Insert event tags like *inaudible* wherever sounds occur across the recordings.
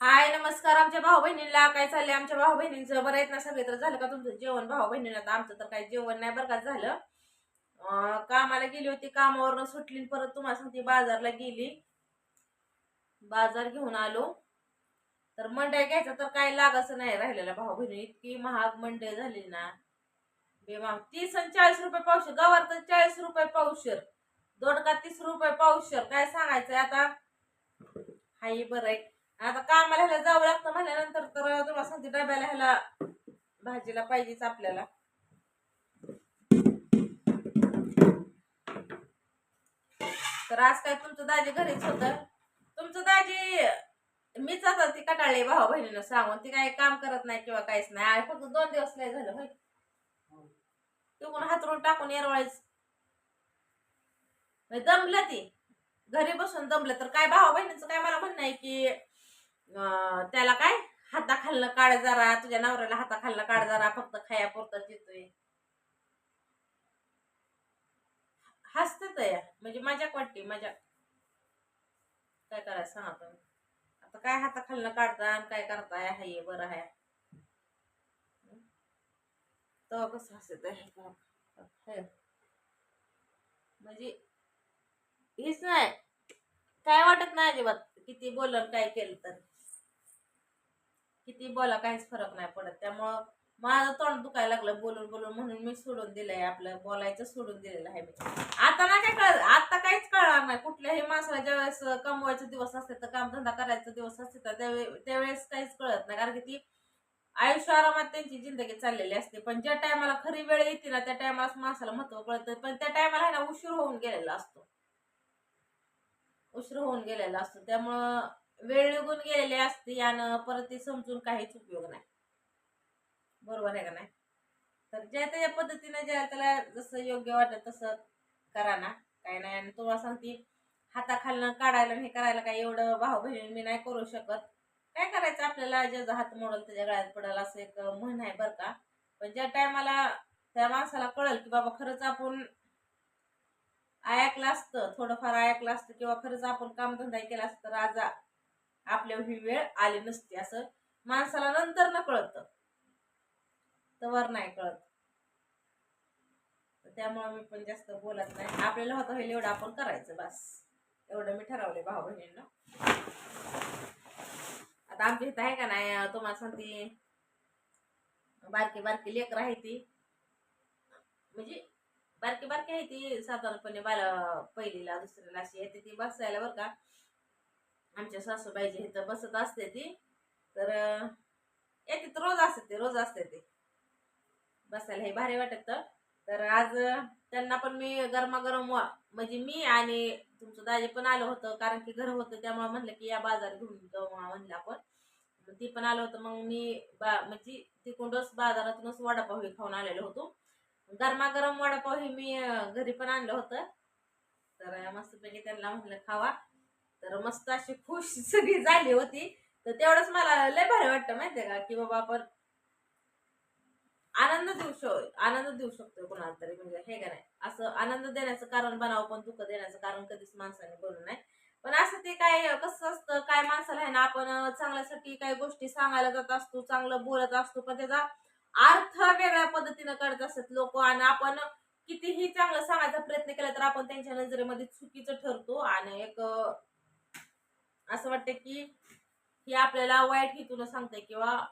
हाय नमस्कार आमच्या भाऊ बहिणीला काय चाललंय आमच्या भाऊ बहिणींचं बरं आहेत ना सगळे? तर झालं का तुमचं जेवण? भाऊ बहिणीला तर आमचं तर काही जेवण नाही बरं का झालं. कामाला गेली होती कामावरनं सुटली परत तुम्हाला सांगते बाजारला गेली. बाजार घेऊन आलो. तर मंडई घ्यायचं तर काय लागायचं नाही राहिलेला भाऊ बहिणी इतकी महाग मंडई झाली ना. बेमाग. तीस आणि चाळीस रुपये पावशेर. गवार तर चाळीस रुपये पावशेर. दोडका तीस रुपये पावशेर. काय सांगायचं आता? हाय बरं आहे. आता कामाला ह्याला जावं लागतं म्हणल्यानंतर तर तुला सांगते डब्याला ह्याला भाजीला पाहिजेच आपल्याला. तर आज काय तुमचं दाजी घरीच होतं? तुमचं दाजी मीच आता ती कटाळली भाऊ बहिणीनं सांगून ती काही काम करत नाही किंवा काहीच नाही. फक्त दोन दिवस नाही झालं होय. तिकून हातरून टाकून येरवाळीच. दमलं ती. घरी बसून दमलं. तर काय भाऊ बहिणीचं काय मला म्हणणं आहे की त्याला काय? हाताखालनं काळ जरा तुझ्या नवऱ्याला हाताखालनं काळ जरा फक्त खायापुरतं येतोय हसत या म्हणजे मजाक वाटते मजाक. काय करायचं सांगा तुम्ही? आता काय हाताखालनं काढता आणि काय करताय? हाय बरं आहे तो कसं हसत आहे? म्हणजे हेच नाही. काय वाटत नाही अजिबात. किती बोलल काय केलं तर. किती बोला काहीच फरक नाही पडत. त्यामुळं माझं तोंड दुखायला लागलं बोलून बोलून म्हणून मी सोडून दिलंय आपलं बोलायचं सोडून दिलेलं आहे मी. आता नाही काय कळत आता काहीच कळणार नाही. कुठल्याही माणसाला ज्यावेळेस कमवायचे दिवस असते तर कामधंदा करायचा दिवस असते तर त्यावेळेस काहीच कळत नाही. कारण की ती आयुष्य आरामात त्यांची जिंदगी चाललेली असते. पण ज्या टायमाला खरी वेळ येते ना त्या टायमाला माणसाला महत्त्व कळतं. पण त्या टायमाला आहे ना उशीर होऊन गेलेला असतो. उशीर होऊन गेलेला असतो. त्यामुळं वेळ निघून गेलेली असते आणि परत ते समजून काहीच उपयोग नाही. बरोबर आहे का नाही? तर ज्या त्या पद्धतीने ज्या त्याला जसं योग्य वाटत तसं करा ना. काय नाही आणि तुम्हाला सांगते हाताखालनं काढायला हे करायला काय एवढं भाऊ बहिणी मी नाही करू शकत. काय करायचं आपल्याला? ज्याचा हात मोडल त्याच्या गळ्यात पडेल असं एक म्हण आहे बरं का. पण ज्या टायमाला त्या माणसाला कळेल की बाबा खरंच आपण ऐकलं असतं थोडंफार ऐकलं असतं किंवा खरंच आपण कामधंदा केला असतं तर आपल्यावर ही वेळ आली नसती. असं माणसाला नंतर न कळतं. तवर नाही कळत. त्यामुळे मी पण जास्त बोलत नाही. आपल्याला होतं होईल एवढं आपण करायचं बस. एवढं मी ठरवले भाऊ बहिणींना. आता आमच्या इथं आहे का नाही? तुम्हाला सांगते. बारकी बारकी लेकर आहे ती. म्हणजे बारकी बारकी आहे ती. साधारणपणे बाला पहिलीला दुसऱ्याला अशी येते ती बसायला बरं का आमच्या सासूबाईच्या इथं बसत असते ती. तर येते तर रोज असते ते रोज असते ते. बसायला हे भारी वाटत तर आज त्यांना पण मी गरमागरम म्हणजे मी आणि तुमचं दाजी पण आलं होतं कारण की घर होतं त्यामुळे म्हणलं की या बाजार घेऊन जाऊ म्हणलं आपण. ती पण आलं होतं मग मी बा म्हणजे तिकडूनच बाजारातूनच वडापाव हे खाऊन आलेलो होतो. गरमागरम वडापाव हे मी घरी पण आणलं होतं. तर मस्तपैकी त्यांना म्हटलं खावा. तर मस्त अशी खुश *laughs* सगळी झाली होती. तर तेवढंच मला लय भारी वाटतं माहितीये का? की बाबा आपण आनंद देऊ शक आनंद देऊ शकतो कोणाला तरी. म्हणजे हे का नाही? असं आनंद देण्याचं कारण बनावं पण दुःख देण्याचं कारण कधीच माणसाने बनू नाही पण असं ते काय कसं असतं काय माणसाला आहे ना आपण चांगल्यासाठी काही गोष्टी सांगायला जात असतो चांगलं बोलत असतो पण त्याचा अर्थ वेगळ्या पद्धतीनं करत असतात लोक. आणि आपण कितीही चांगलं सांगायचा प्रयत्न केला तर आपण त्यांच्या नजरेमध्ये चुकीचं ठरतो. आणि एक असं वाटतं की हे आपल्याला वाईट हेतून सांगते किंवा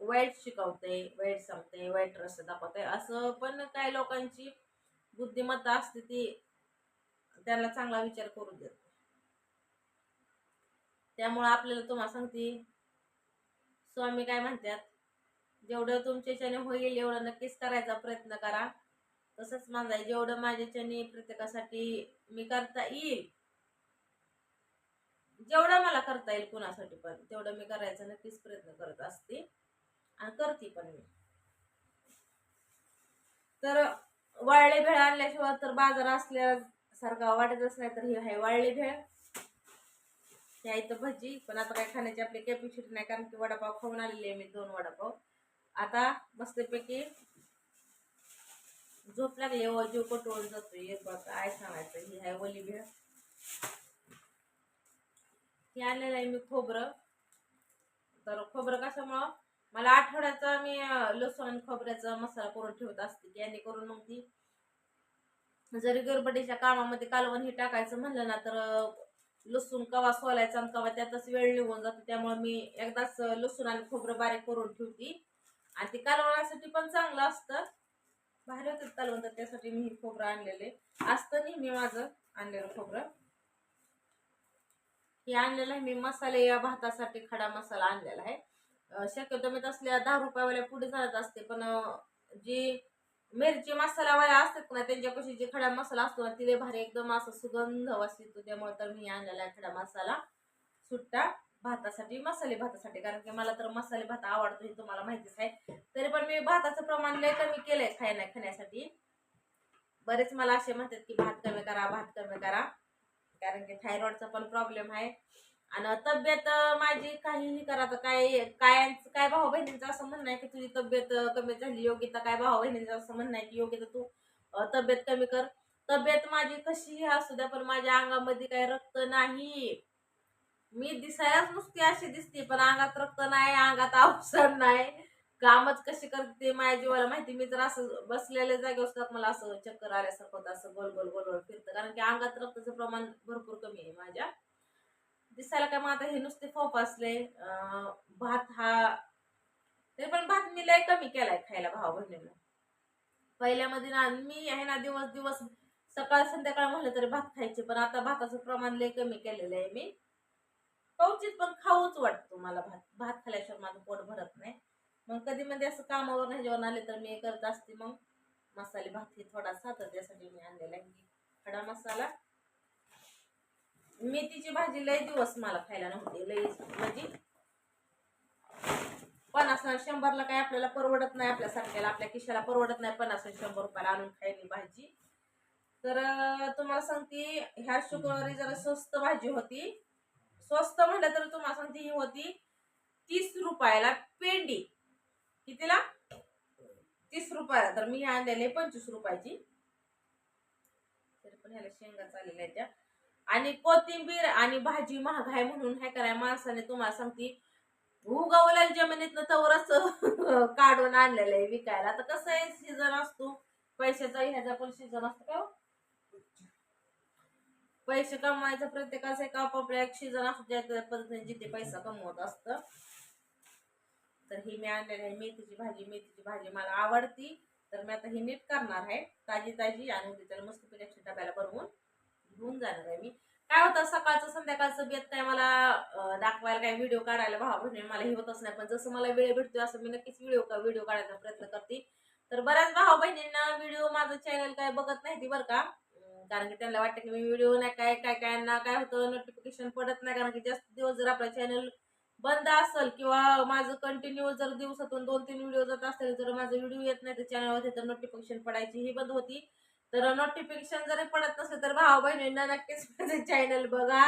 वाईट शिकवते वाईट सांगते वाईट रस्ते दाखवते असं पण काही लोकांची बुद्धिमत्ता असते ती त्याला चांगला विचार करून देत त्यामुळे आपल्याला तुम्हाला सांगते स्वामी काय म्हणतात जेवढं तुमच्याच्याने होईल एवढं नक्कीच करायचा प्रयत्न करा. तसंच माझा जेवढं माझ्याच्याने प्रत्येकासाठी मी करता येईल जेवढं मला करता येईल कुणासाठी पण तेवढं मी करायचा नक्कीच प्रयत्न करत असते. आणि करते पण मी. तर वाळले भेळ आणल्याशिवाय तर बाजार असल्यासारखा वाटतच नाही तर ही आहे वाळली भेळ. ह्या इथं भजी पण आता काय खाण्याची आपली कॅपॅसिटी नाही कारण की वडापाव खाऊन आलेली आहे मी दोन वडापाव. आता मस्तपैकी झोप लागली हो जीव कटवून जातोय एक बघ काय सांगायचं ही आहे ओली भेळ. हे आणलेलं आहे मी खोबरं. तर खोबरं कशामुळं? मला आठवड्याचा मी लसूण आणि खोबऱ्याचा मसाला करून ठेवत असते की याने करून मग ती जरी गरबडीच्या कामामध्ये कालवण हे टाकायचं म्हणलं ना तर लसूण कवा सोलायचा आणि कवा त्यातच वेळ निघून जातो. त्यामुळे मी एकदाच लसूण आणि खोबरं बारीक करून ठेवती. आणि ते कालवणासाठी पण चांगलं असतं. भारी होतं कालवण तर त्यासाठी मी हे खोबरं आणलेले असतं नेहमी माझं आणलेलं खोबरं. हे आणलेलं आहे. मी मसाले या भातासाठी खडा मसाला आणलेला आहे. शक्यतो मी तसल्या दहा रुपयावाल्या पुढे जात असते पण जी मिरची मसालावाल्या असतात ना त्यांच्यापाशी जे खडा मसाला असतो ना तिथे भारी एकदम असं सुगंध वास येतो त्यामुळे तर मी आणलेला आहे खडा मसाला सुट्टा भातासाठी मसाले भातासाठी. कारण की मला तर मसाले भात आवडतो हे तुम्हाला माहितीच आहे. तरी पण मी भाताचं प्रमाण लय कमी केलंय खायला खाण्यासाठी बरेच मला असे म्हणतात की भात कमी करा भात कमी करा. कारण की थायरॉइडचा पण प्रॉब्लेम आहे. आणि तब्येत माझी काहीही करा तर काय काय काय भाऊ बहिणींचं असं म्हणणं आहे की तुझी तब्येत कमी झाली योगिता काय भाऊ बहिणींचं असं म्हणणं आहे की योगिता तू तब्येत कमी कर. तब्येत माझी कशीही असू द्या पण माझ्या अंगामध्ये काही रक्त नाही. मी दिसायलाच नुसती अशी दिसते पण अंगात रक्त नाही अंगात अवसर नाही. कामच कशी करते माझ्या जीवाला माहिती मी जर असं बसलेल्या जागे असतात मला असं चक्कर आल्यासारखं होतं. असं गोल गोल गोल गोल फिरतं. कारण की अंगात रक्ताचं प्रमाण भरपूर कमी आहे माझ्या. दिसायला काय मग आता हे नुसते फोप असले भात हा तरी पण भात मी लय कमी केलाय खायला भाव बहिणीला पहिल्यामध्ये ना मी आहे ना दिवस दिवस सकाळ संध्याकाळ म्हणलं तरी भात खायचे पण आता भाताचं प्रमाण लय कमी केलेलं आहे मी. कवचित पण खाऊच वाटतो मला भात. भात खाल्याशिवाय माझं पोट भरत नाही. मग कधी मध्ये असं कामावर नाही जेवण आले तर मी करत असते मग. मसाले भात हे थोडासा तर त्यासाठी मी आणलेला आहे. खडा मसाला. मेथीची भाजी लय दिवस मला खायला नव्हती लय म्हणजे पन्नास शंभरला काय आपल्याला परवडत नाही आपल्यासारख्याला आपल्या खिशाला परवडत नाही पन्नास शंभर रुपयाला आणून खायली भाजी. तर तुम्हाला सांगते ह्या शुक्रवारी जरा स्वस्त भाजी होती. स्वस्त म्हटलं तर तुम्हाला सांगते ही होती तीस रुपयाला पेंडी. कितीला? तीस रुपयाला. तर मी आणलेले पंचवीस रुपयाची. तरी पण ह्याला शेंगा चाललेल्या आहेत त्या. आणि कोथिंबीर आणि भाजी महाग आहे म्हणून हे कराय माणसाने तुम्हाला सांगते. उगवल्या जमिनीतनं तवरच *laughs* काढून आणलेलं आहे विकायला. आता कसं आहे? सीझन असतो. पैशाचा ह्याचा पण सीझन असतो का हो? पैसे कमवायचा प्रत्येकाचा एक आपापल्या एक सीझन असतो ज्या पद्धतीने जिथे पैसा कमवत असतं. तर ही मी आणलेली आहे. मेथीची भाजी मेथीची भाजी मला आवडती. तर मी आता ही नीट करणार आहे. ताजी ताजी आणि त्याला मस्त अक्षर डब्याला बनवून घेऊन जाणार आहे मी. काय होतं सकाळचं संध्याकाळचं बेत काय मला दाखवायला काय व्हिडिओ काढायला भावा बहिणी मला हे होतच नाही. पण जसं मला वेळ भेटतो असं मी नक्कीच व्हिडिओ व्हिडिओ काढायचा प्रयत्न करते. तर बऱ्याच भाऊ बहिणींना व्हिडिओ माझं चॅनल काय बघत नाही ती बरं का. कारण की त्यांना वाटतं की मी व्हिडिओ नाही काय काय काय ना काय होतं नोटिफिकेशन पडत नाही. कारण की जास्त दिवस जर आपलं चॅनल बंद असेल किंवा माझं कंटिन्यू जर दिवसातून दोन तीन व्हिडिओ जात असेल जर माझं व्हिडिओ येत नाही तर चॅनलवरती तर नोटिफिकेशन पडायची ही बंद होती. तर नोटिफिकेशन जरी पडत नसेल तर भाऊ बहिणींना नक्कीच माझं चॅनल बघा.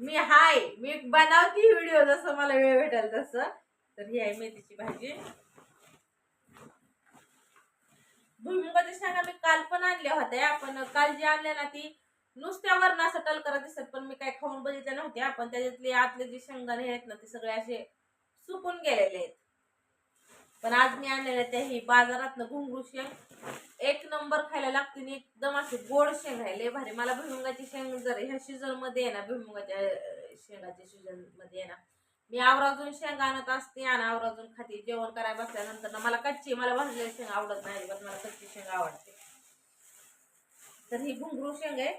मी हाय मी बनावती व्हिडिओ जसं मला वेळ भेटेल तसं. तर ही आहे मेथीची भाजी. भुईमुगाच्या शेंगा मी काल पण आणल्या होत्या. आपण काल जी आणल्या ना ती नुसत्यावर असं टलकरा दिसत पण मी काय खाऊन बघितल्या नव्हत्या पण त्याच्यातले आतले जे शेंगदाणे आहेत ना ते सगळे असे सुकून गेलेले आहेत. पण आज मी आणलेल्या त्या ही बाजारात घुंगरू शेंग. एक नंबर खायला लागते आणि एकदम अशी गोड शेंग आहे. लय भारी. मला भुईमुगाची शेंग जर ह्या सीझनमध्ये आहे ना भुईमुगाच्या शेंगाच्या सीझनमध्ये आहे ना मी आवराजून शेंग आणत असते आणि आवराजून खाते. जेवण करायला बसल्यानंतर ना मला कच्ची मला भाजलेली शेंग आवडत नाही पण मला कच्ची शेंग आवडते. तर ही घुंगरू शेंग आहे.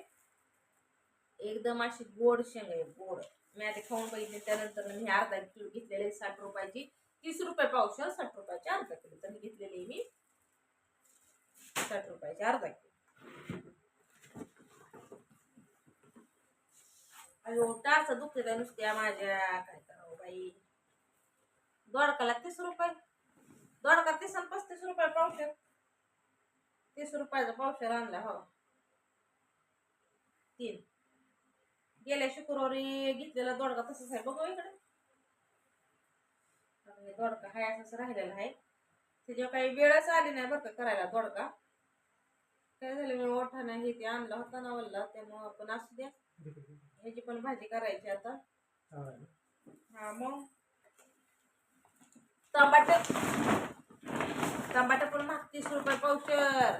एकदम अशी गोड शेंग आहे गोड. मी आधी खाऊन बघितले त्यानंतर मी अर्धा किलो घेतलेली आहे साठ रुपयाची तीस रुपये पावशे साठ रुपयाची अर्धा किलो. तर घेतलेली आहे मी साठ रुपयाची अर्धा किलो. अयो टाच दुखते नुसत्या माझ्या. काय करावं बाई? दोडकाला तीस रुपये. दोडका तीस आणि पस्तीस रुपये पावशेर तीस रुपयाचा पावशेर आणला हो. तीन. गेल्या शुक्रवारी घेतलेला दोडका तसंच आहे. बघू इकडे. दोडका हाय असंच राहिलेला आहे. त्याच्यावर काही वेळच आली नाही बरं का करायला दोडका. काय झालं मी मोठा नाही ते आणला होता ना वल्ला त्यामुळं आपण असू द्या. ह्याची पण भाजी करायची आता. हा मग. टमाटे टमाटर पण माग तीस रुपये पावशर.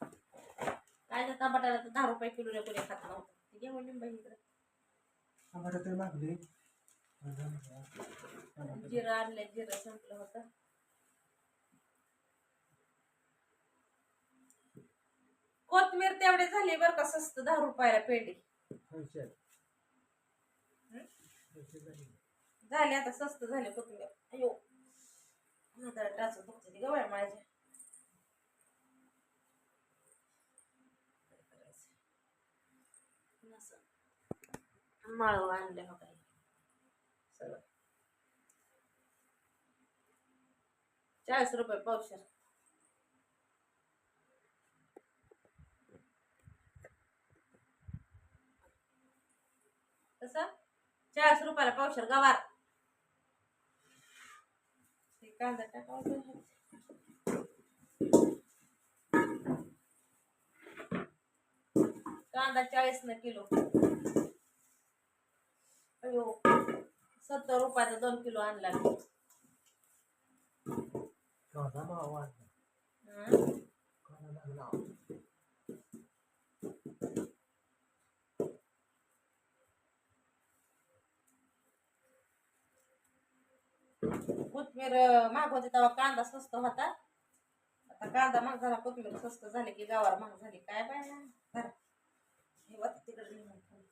काय टमाटाला टमाट्याला तर दहा रुपये किलो रे कोणी खात नव्हतं ते घेऊन लिंबा जिरं आणलं जिरं संपलं होतं. कोथमीर तेवढे झाली बरं का स्वस्त दहा रुपयाला पेंडी. झाले. आता स्वस्त झाले कोथमीर. अयो म्हातारा टाचून दुखते ती माझ्या काय करायचं? असं. माळव आणले हो काही सगळं. चाळीस रुपये पावशेर. कस? चाळीस रुपयाला पावशेर गवार. कांदा टाकावं कांदा चाळीस न किलो अयो सत्तर रुपयाचा दोन किलो आणला मी. कांदा मावा वाढला. हं? कांदा लागला. कोथमीर महाग होती तेव्हा कांदा स्वस्त होता आता कांदा महाग झाला कोथमीर स्वस्त झाली की गावाला महाग झाली काय बाय ना होतं तिकडे ठेव.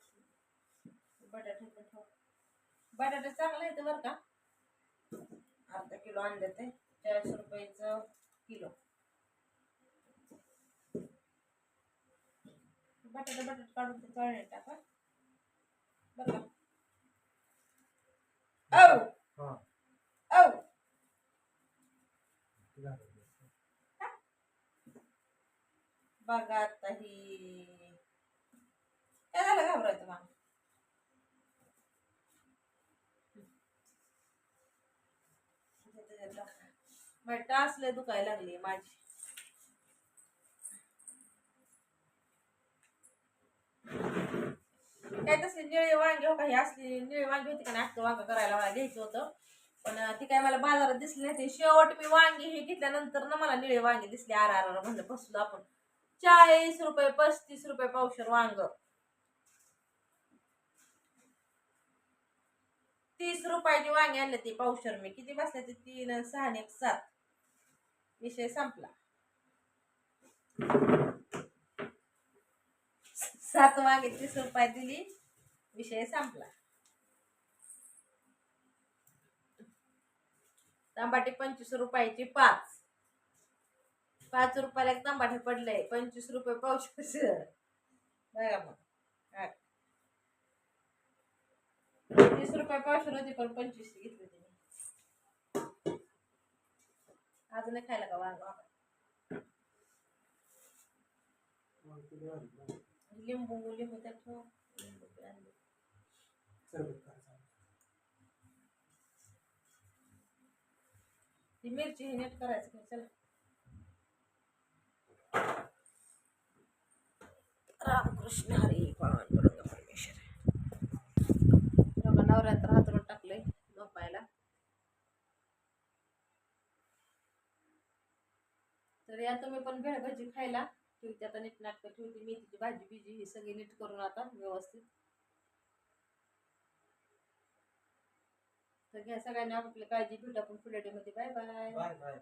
बटाटे ठेव. बटाटे चांगले आहेत बरं का? अर्धा किलो आणले ते चाळीस रुपयाचं किलो. बटाटे बटाटे काढून ते तळणे टाका. बरं का? औ. बघा आता ही. काय झालं घाबरायचं मग माझी टास दुखायला लागली माझी काय तसली निळे वांगे हो काही असली निळे वांगी होती का नाही अख्खं वांग करायला मला घ्यायचं होतं पण अं, ती काय मला बाजारात दिसली नाही ती शेवट मी वांगी हे घेतल्यानंतर ना मला निळे वांगे दिसले आर आर आर म्हणलं बसलो आपण चाळीस रुपये पस्तीस रुपये पावशर वांग तीस रुपयाची वांगी आणलं ती पावशर मी. किती बसले ते तीन सहा एक सात. विषय संपला. सात वांगे तीस रुपये दिली. विषय संपला. तांबाटी पंचवीस रुपयाची पाच. पाच रुपयाला एक तांबाटे पडले पंचवीस रुपये पावशेर. बघा मग काय. तीस रुपये पावशेर होती पण पंचवीस घेतली तिने अजून नाही खायला का वाग लिंबू लिंबू त्यात ती मिरची हे नेट करायचं की चला. रामकृष्ण हरी पांडुरंग परमेश्वर बघा नवरात्र हातरून टाकलंय झोपायला तर या तुम्ही पण भेळ भाजी खायला. ठेवते आता नीट नाटकं ठेवते मेथीची भाजी बिजी ही सगळी नीट करून आता व्यवस्थित. तर घ्या सगळ्यांनी आपली काळजी भेटू आपण पुढे मध्ये. Bye bye. Bye bye.